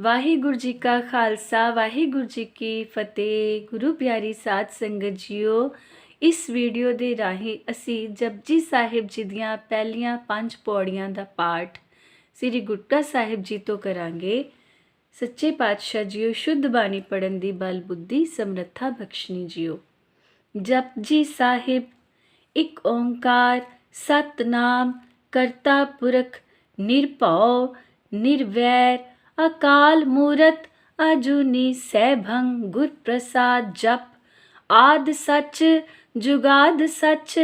ਵਾਹਿਗੁਰੂ ਜੀ ਕਾ ਖਾਲਸਾ, ਵਾਹਿਗੁਰੂ ਜੀ ਕੀ ਫਤਿਹ। ਗੁਰੂ ਪਿਆਰੀ ਸਾਧ ਸੰਗਤ ਜੀਓ, ਇਸ ਵੀਡੀਓ ਦੇ ਰਾਹੀਂ ਅਸੀਂ ਜਪਜੀ ਸਾਹਿਬ ਜੀ ਦੀਆਂ ਪਹਿਲੀਆਂ ਪੰਜ ਪੌੜੀਆਂ ਦਾ ਪਾਠ ਸ੍ਰੀ ਗੁਟਕਾ ਸਾਹਿਬ ਜੀ ਤੋਂ ਕਰਾਂਗੇ। ਸੱਚੇ ਪਾਤਸ਼ਾਹ ਜੀਓ, ਸ਼ੁੱਧ ਬਾਣੀ ਪੜਨ ਦੀ ਬਲ ਬੁੱਧੀ, ਸਮਰੱਥਾ ਬਖਸ਼ਣੀ ਜੀਓ। ਜਪਜੀ ਸਾਹਿਬ, ਇੱਕ ਓੰਕਾਰ, ਸਤਨਾਮ, ਕਰਤਾ ਪੁਰਖ, ਨਿਰਭਉ, ਨਿਰਵੈਰ ਅਕਾਲ ਮੂਰਤ ਅਜੂਨੀ ਸੈਭੰ ਗੁਰ ਪ੍ਰਸਾਦ ਜਪ। ਆਦ ਸੱਚ ਜੁਗਾਦ ਸੱਚ,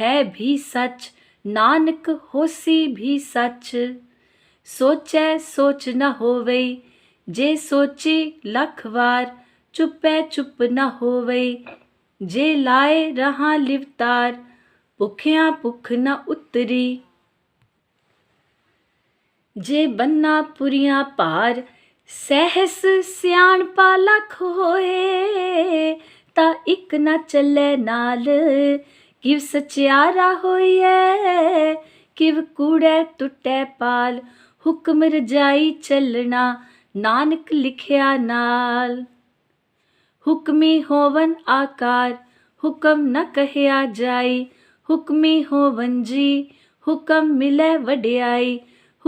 ਹੈ ਵੀ ਸੱਚ, ਨਾਨਕ ਹੋਸੀ ਵੀ ਸੱਚ। ਸੋਚੈ ਸੋਚ ਨ ਹੋਵੇ ਜੇ ਸੋਚੀ ਲੱਖ ਵਾਰ, ਚੁੱਪੈ ਚੁੱਪ ਨ ਹੋਵੇ ਜੇ ਲਾਏ ਰਹਾ ਲਿਵਤਾਰ, ਭੁਖਿਆਂ ਭੁਖ ਨ ਉਤਰੀ। ਜੇ ਬੰਨਾ ਪੁਰੀਆਂ ਭਾਰ, ਸਹਿਸ ਸਿਆਣਪਾ ਲਖ ਹੋਏ, ਤਾਂ ਇੱਕ ਨਾ ਚੱਲੇ ਨਾਲ, ਕਿਵ ਸਚਿਆਰਾ ਹੋਈਐ, ਕਿਵ ਕੂੜੈ ਟੁੱਟੈ ਪਾਲ, ਹੁਕਮ ਰਜਾਈ ਚੱਲਣਾ ਨਾਨਕ ਲਿਖਿਆ ਨਾਲ। ਹੁਕਮੀ ਹੋਵਨ ਆਕਾਰ, ਹੁਕਮ ਨ ਕਹਿਆ ਜਾਈ, ਹੁਕਮੀ ਹੋਵਨ ਜੀ, ਹੁਕਮ ਮਿਲੇ ਵਡਿਆਈ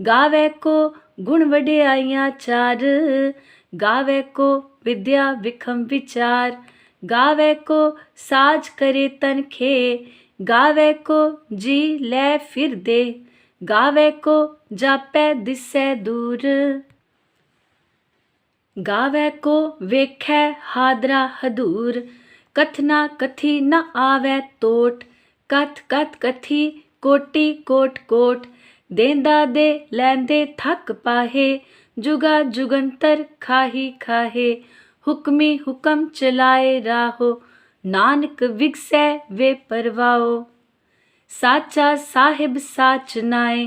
ਗਾਵੇ ਕੋ ਗੁਣ ਵਡਿਆਈਆਂ ਚਾਰ ਗਾਵੇ ਕੋ ਵਿਦਿਆ ਵਿਖਮ ਵਿਚਾਰ ਗਾਵੇ ਕੋ ਸਾਜ ਕਰੇ ਤਨ ਖੇ ਗਾਵੇ ਕੋ ਜੀ ਲੈ ਫਿਰਦੇ ਗਾਵੇ ਕੋ ਜਾਪੈ ਦਿਸੈ ਦੂਰ ਗਾਵੇ ਕੋ ਵੇਖੈ ਹਾਦਰਾ ਹਦੂਰ ਕਥਨਾ ਕਥੀ ਨ ਆਵੈ ਤੋਟ ਕਥ ਕਥ ਕਥੀ ਕੋਟੀ ਕੋਟ ਕੋਟ देंदा दे लेंदे थक पाहे, जुगा जुगंतर खाही खाहे। हुक्मी हुक्म चलाए राहो, नानक विगसै वे परवाओ साचा साहिब साच नाए,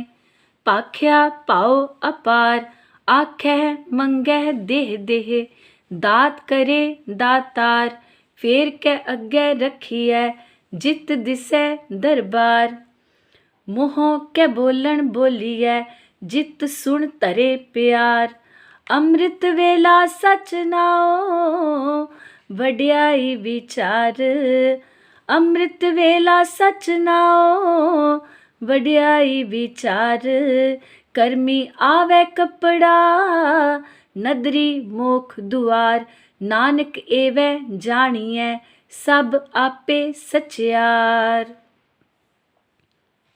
पाख्या पाओ अपार। आखह मंगह देह देह, दात करे दातार। फेर के अग्गे रखिए जित दिसे दरबार। ਮੋਹੋਂ ਕੇ ਬੋਲਣ ਬੋਲੀਐ, ਜਿਤ ਸੁਣ ਤਰੇ ਪਿਆਰ। ਅੰਮ੍ਰਿਤ ਵੇਲਾ ਸਚ ਨਾਉ ਵਡਿਆਈ ਵਿਚਾਰ। ਅੰਮ੍ਰਿਤ ਵੇਲਾ ਸਚ ਨਾਉ ਵਡਿਆਈ ਵਿਚਾਰ। ਕਰਮੀ ਆਵੇ ਕਪੜਾ, ਨਦਰੀ ਮੋਖ ਦੁਆਰ। ਨਾਨਕ ਏਵੈ ਜਾਣੀਐ, ਸਭ ਆਪੇ ਸਚਿਆਰ।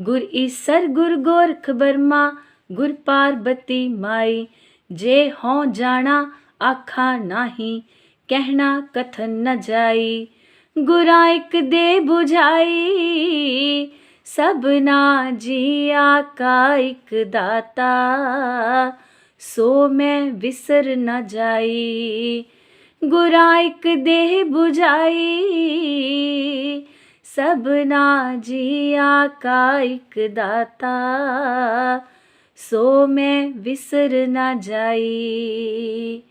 ਗੁਰ ਈਸਰ ਗੁਰ ਗੋਰਖ ਬਰਮਾ, ਗੁਰ ਪਾਰਬਤੀ ਮਾਈ, ਜੇ ਹਉ ਜਾਣਾ ਆਖਾ ਨਾਹੀ, ਕਹਿਣਾ ਕਥਨ ਨ ਜਾਈ, ਗੁਰਾਂ ਇਕ ਦੇ 부ਝਾਈ ਸਭਨਾ ਜੀਆ ਕਾ ਇਕ ਦਾਤਾ, ਸੋ ਮੈਂ ਵਿਸਰ ਨ ਜਾਈ, ਗੁਰਾਂ ਇਕ ਦੇਹ 부ਝਾਈ ਸਭਨਾ ਜੀਆ ਕਾ ਇਕ ਦਾਤਾ ਸੋ ਮੈਂ ਵਿਸਰ ਨ ਜਾਈ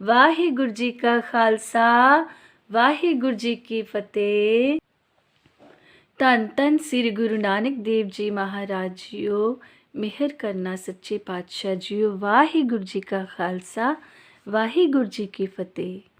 ਵਾਹਿਗੁਰੂ ਜੀ ਕਾ ਖਾਲਸਾ ਵਾਹਿਗੁਰੂ ਜੀ ਕੀ ਫਤਿਹ ਧੰਨ ਧੰਨ ਸ੍ਰੀ ਗੁਰੂ ਨਾਨਕ ਦੇਵ ਜੀ ਮਹਾਰਾਜ ਜੀਓ ਮਿਹਰ ਕਰਨਾ ਸੱਚੇ ਪਾਤਸ਼ਾਹ ਜੀਓ ਵਾਹਿਗੁਰੂ ਜੀ ਕਾ ਖਾਲਸਾ ਵਾਹਿਗੁਰੂ ਜੀ ਕੀ ਫਤਿਹ